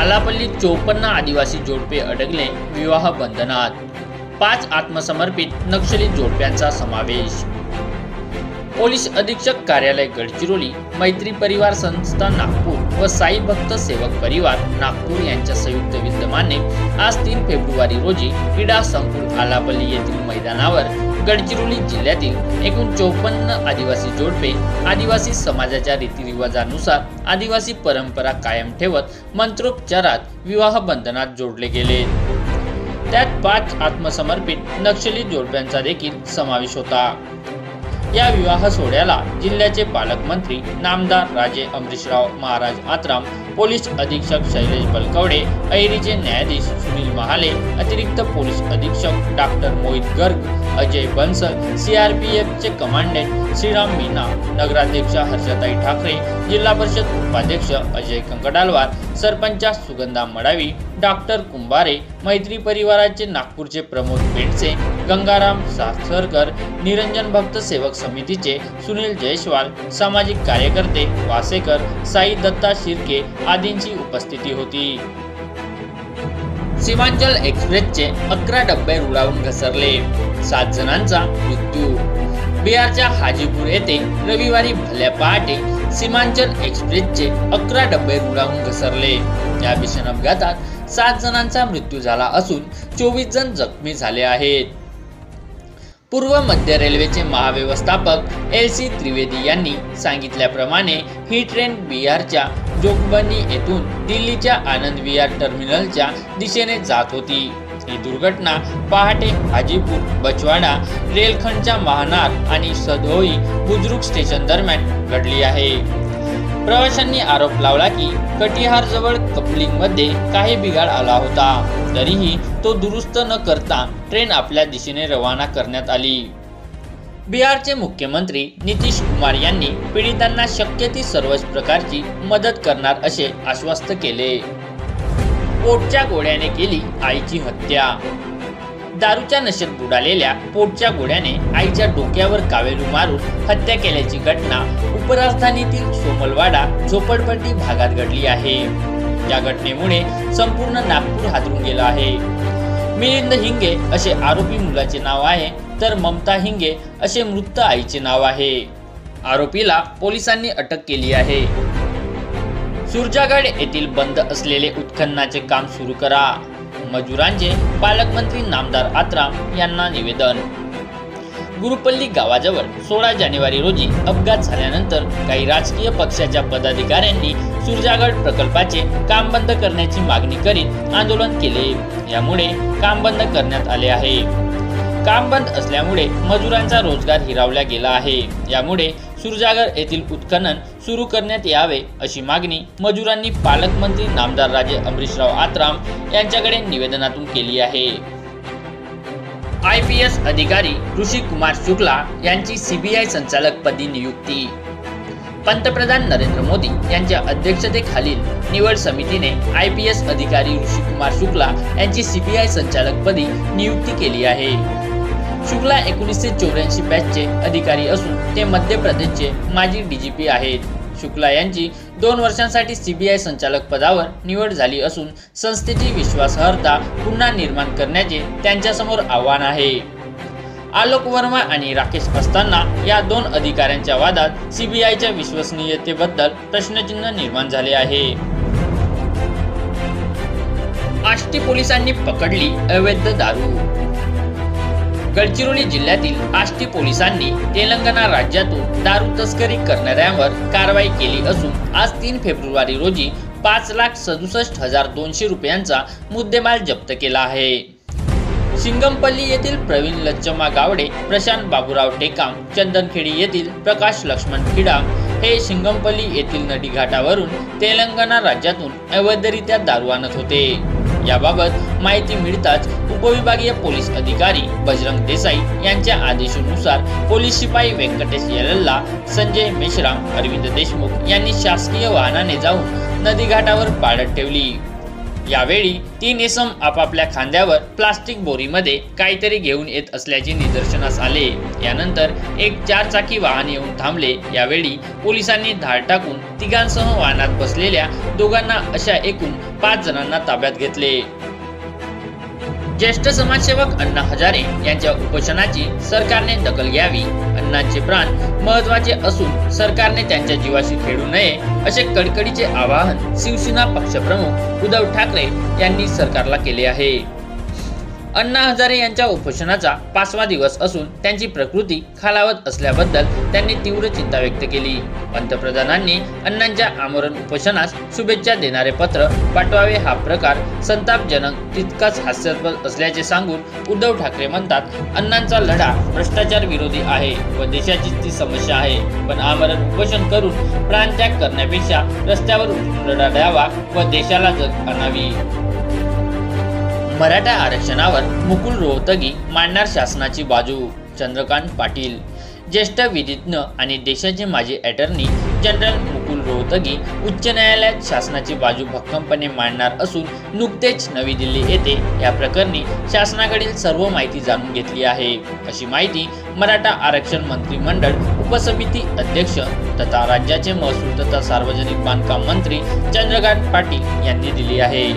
गडचिरोली चोपन्न आदिवासी जोडपे अडकले विवाह बंधनात. पाच आत्मसमर्पित नक्षली जोडप्यांचा समावेश. पोलीस अधीक्षक कार्यालय गडचिरोली मैत्री परिवार संस्था नागपूर व साई भक्त सेवक परिवार नागपूर यांच्या संयुक्त विद्यमाने आज तीन फेब्रुवारी रोजी क्रीडा संकुल आलापल्ली येथील मैदानावर गडचिरोली जिल्ह्यातील एकूण चोपन्न आदिवासी जोडपे आदिवासी समाजाच्या रीतिरिवाजानुसार आदिवासी परंपरा कायम ठेवत मंत्रोपचारात विवाह बंधनात जोडले गेले. त्यात पाच आत्मसमर्पित नक्षली जोडप्यांचा देखील समावेश होता. या विवाह सोहळ्याला जिल्ह्याचे पालकमंत्री नामदार राजे अमरीशराव महाराज आत्राम पोलीस अधीक्षक शैलेश बलकवडे ऐरीचे न्यायाधीश सुनील महाले अतिरिक्त पोलीस अधीक्षक डॉक्टर मोहित गर्ग अजय बन्सल सीआरपीएफचे कमांडंट श्रीराम मीना नगराध्यक्ष हर्षताई ठाकरे जिल्हा परिषद उपाध्यक्ष अजय कंकडालवार सरपंचा सुगंधा मडावी डॉक्टर कुंभारे मैत्री परिवाराचे नागपूरचे प्रमोद पेंडसे गंगाराम सासरकर निरंजन भक्त सेवक समितीचे सुनील जयस्वाल सामाजिक कार्यकर्ते वासेकर साई दत्ता शिर्के आदींची उपस्थिती होती. सीमांचल एक्सप्रेसचे अकरा डब्बे रुळावून घसरले. सात जणांचा मृत्यू. बिहारच्या हाजीपूर येथे रविवारी भल्या पहाटे सीमांचल एक्सप्रेसचे अकरा डब्बे रुळावून घसरले. या भीषण अपघातात सात जणांचा मृत्यू झाला असून चोवीस जण जखमी झाले आहेत. पूर्व मध्य रेल्वेचे महाव्यवस्थापक एल सी त्रिवेदी यांनी सांगितल्याप्रमाणे ही ट्रेन बिहारच्या जोगबनी येथून दिल्लीच्या आनंद विहार टर्मिनलच्या दिशेने जात होती. ही दुर्घटना पहाटे हाजीपूर बचवाडा रेलखंडच्या महानार आणि सधोई बुजुर्ग स्टेशन दरम्यान घडली आहे. प्रवाशांनी आरोप लावला की कटिहार जवळ कपलिंगमध्ये काही बिघाड आला होता. तरीही तो दुरुस्त न करता ट्रेन आपल्या दिशेने रवाना करण्यात आली. बिहारचे मुख्यमंत्री नितीश कुमार यांनी पीडितांना शक्य ती सर्वच प्रकारची मदत करणार असे आश्वस्त केले. पोटच्या गोळ्याने केली आईची हत्या. दारूच्या नशेत बुडालेल्या पोटच्या गोळ्याने आईच्या डोक्यावर कावेरू मारून हत्या केल्याची घटना उपराजधानीतील सोमलवाडा झोपडपट्टी भागात घडली आहे. या घटनेमुळे संपूर्ण नागपूर हादरून गेला आहे. मिलिंद हिंगे असे आरोपी मुलाचे नाव आहे तर ममता हिंगे असे मृत आईचे नाव आहे. आरोपीला पोलिसांनी अटक केली आहे. सुरजागड येथील बंद असलेले उत्खननाचे काम सुरू करा. मजुरांचे पालकमंत्री नामदार आत्राम यांना निवेदन. गुरुपल्ली गावाजवळ सोळा जानेवारी रोजी अपघात झाल्यानंतर काही राजकीय पक्षाच्या पदाधिकाऱ्यांनी सुरजागड प्रकल्पाचे काम बंद करण्याची मागणी करीत आंदोलन केले. यामुळे काम बंद करण्यात आले आहे. काम बंद असल्यामुळे मजुरांचा रोजगार हिरावला गेला आहे. यामुळे सुरजागर येथील उत्खनन सुरू करण्यात यावे अशी मागणी मजुरांनी पालकमंत्री नामदार राजे अमरीशराव आत्राम यांच्याकडे निवेदनातून केली आहे. आय पी एस अधिकारी ऋषी कुमार शुक्ला यांची सीबीआय संचालकपदी नियुक्ती. पंतप्रधान नरेंद्र मोदी यांच्या अध्यक्षतेखालील निवड समितीने आय पी एस अधिकारी ऋषी कुमार शुक्ला यांची सीबीआय संचालकपदी नियुक्ती केली आहे. शुक्ला एकोणीसशे चौऱ्याऐंशी बॅचचे अधिकारी असून ते मध्य प्रदेशचे माजी डीजीपी आहेत. शुक्ला यांची दोन वर्षांसाठी सीबीआय संचालक पदावर निवड झाली असून संस्थेची विश्वासार्हता पुन्हा निर्माण करण्याचे त्यांच्यासमोर आव्हान आहे. आलोक वर्मा आणि राकेश असताना या दोन अधिकाऱ्यांच्या वादात सीबीआयच्या विश्वसनीयतेबद्दल प्रश्नचिन्ह निर्माण झाले आहे. आष्टी पोलिसांनी पकडली अवैध दारू. गडचिरोली जिल्ह्यातील आष्टी पोलिसांनी तेलंगणा राज्यातून दारू तस्करी करणाऱ्यांवर कारवाई केली असून आज तीन फेब्रुवारी रोजी पाच लाख सदुसष्ट हजार दोनशे रुपयांचा मुद्देमाल जप्त केला आहे. सिंगमपल्ली येथील प्रवीण लच्छमा गावडे प्रशांत बाबूराव टेकाम चंदनखेडी येथील प्रकाश लक्ष्मण खिडाम हे सिंगमपल्ली येथील नदीघाटावरून तेलंगणा राज्यातून अवैधरित्या दारू आणत होते. याबाबत माहिती मिळताच उपविभागीय पोलीस अधिकारी बजरंग देसाई यांच्या आदेशानुसार पोलीस शिपाई व्यंकटेश यलल्ला संजय मेश्राम अरविंद देशमुख यांनी शासकीय वाहनाने जाऊन नदीघाटावर पाळत ठेवली. यावेळी तीन इसम आपापल्या खांद्यावर प्लास्टिक बोरीमध्ये काहीतरी घेऊन येत असल्याचे निदर्शनास आले. यानंतर एक चारचाकी वाहन येऊन थांबले. यावेळी पोलिसांनी धाड टाकून तिघांसह वाहनात बसलेल्या दोघांना अशा एकूण पाच जणांना ताब्यात घेतले. ज्येष्ठ समाजसेवक अण्णा हजारे यांच्या उपोषणाची सरकारने दखल घ्यावी. अण्णांचे प्राण महत्त्वाचे असून सरकारने त्यांच्या जीवाशी खेळू नये असे कडकडीचे आवाहन शिवसेना पक्षप्रमुख उद्धव ठाकरे यांनी सरकारला केले आहे. अण्णा हजारे यांच्या उपोषणाचा पाचवा दिवस असून त्यांची प्रकृती खालावत असल्याबद्दल त्यांनी तीव्र चिंता व्यक्त केली. पंतप्रधानांनी अण्णांच्या आमरण उपोषणास शुभेच्छा देणारे पत्र पाठवावे हा प्रकार संतापजनक तितकाच हास्यास्पद असल्याचे सांगून उद्धव ठाकरे म्हणतात अण्णांचा लढा भ्रष्टाचार विरोधी आहे व देशाची ती समस्या आहे. पण आमरण उपोषण करून प्राणत्याग करण्यापेक्षा रस्त्यावर उतरून लढा द्यावा व देशाला जग आणावी. मराठा आरक्षणावर मुकुल रोहतगी मांडणार शासनाची बाजू चंद्रकांत पाटील. ज्येष्ठ विधिज्ञ आणि देशाचे माजी अटर्नी जनरल मुकुल रोहतगी उच्च न्यायालयात शासनाची बाजू भक्कमपणे मांडणार असून नुकतेच नवी दिल्ली येथे या प्रकरणी शासनाकडील सर्व माहिती जाणून घेतली आहे. अशी माहिती मराठा आरक्षण मंत्रिमंडळ उपसमिती अध्यक्ष तथा राज्याचे महसूल तथा सार्वजनिक बांधकाम मंत्री चंद्रकांत पाटील यांनी दिली आहे.